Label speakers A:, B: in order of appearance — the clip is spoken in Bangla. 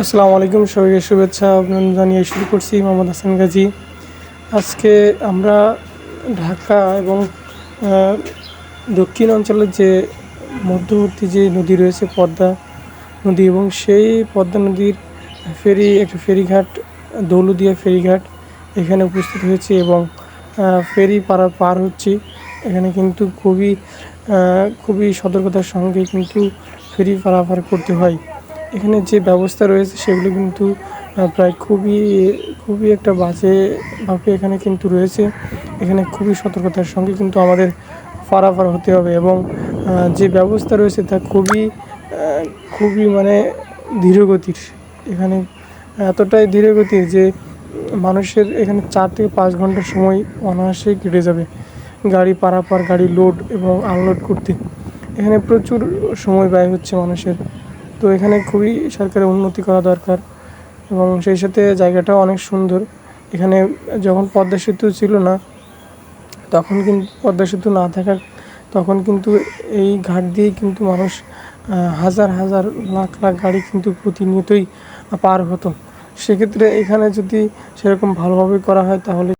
A: আসসালামু আলাইকুম, সবাইকে শুভেচ্ছা জানিয়ে শুরু করছি মোহাম্মদ হাসান গাজী। আজকে আমরা ঢাকা এবং দক্ষিণ অঞ্চলের যে মধ্যবর্তী যে নদী রয়েছে, পদ্মা নদী এবং সেই পদ্মা নদীর ফেরি, একটা ফেরিঘাট, দৌলদিয়া ফেরিঘাট এখানে উপস্থিত হয়েছে এবং ফেরি পারা পার হচ্ছি। এখানে কিন্তু খুবই খুবই সতর্কতার সঙ্গে কিন্তু ফেরি পারাপার করতে হয়। এখানে যে ব্যবস্থা রয়েছে সেগুলো কিন্তু প্রায় খুবই খুবই একটা বাজেভাবে এখানে কিন্তু রয়েছে। এখানে খুবই সতর্কতার সঙ্গে কিন্তু আমাদের পারাপার হতে হবে এবং যে ব্যবস্থা রয়েছে তা খুবই খুবই মানে ধীরগতির। এখানে এতটাই ধীরগতির যে মানুষের এখানে চার থেকে পাঁচ ঘণ্টা সময় অনায়াসেই কেটে যাবে গাড়ি পারাপার, গাড়ি লোড এবং আনলোড করতে। এখানে প্রচুর সময় ব্যয় হচ্ছে মানুষের। তো এখানে খুবই সরকারের উন্নতি করা দরকার এবং সেই সাথে জায়গাটাও অনেক সুন্দর। এখানে যখন পদ্মা সেতু ছিল না, তখন কিন্তু পদ্মা সেতু না থাকার, তখন কিন্তু এই ঘাট দিয়েই কিন্তু মানুষ হাজার হাজার, লাখ লাখ গাড়ি কিন্তু প্রতিনিয়তই পার হতো। সেক্ষেত্রে এখানে যদি সেরকম ভালোভাবে করা হয় তাহলে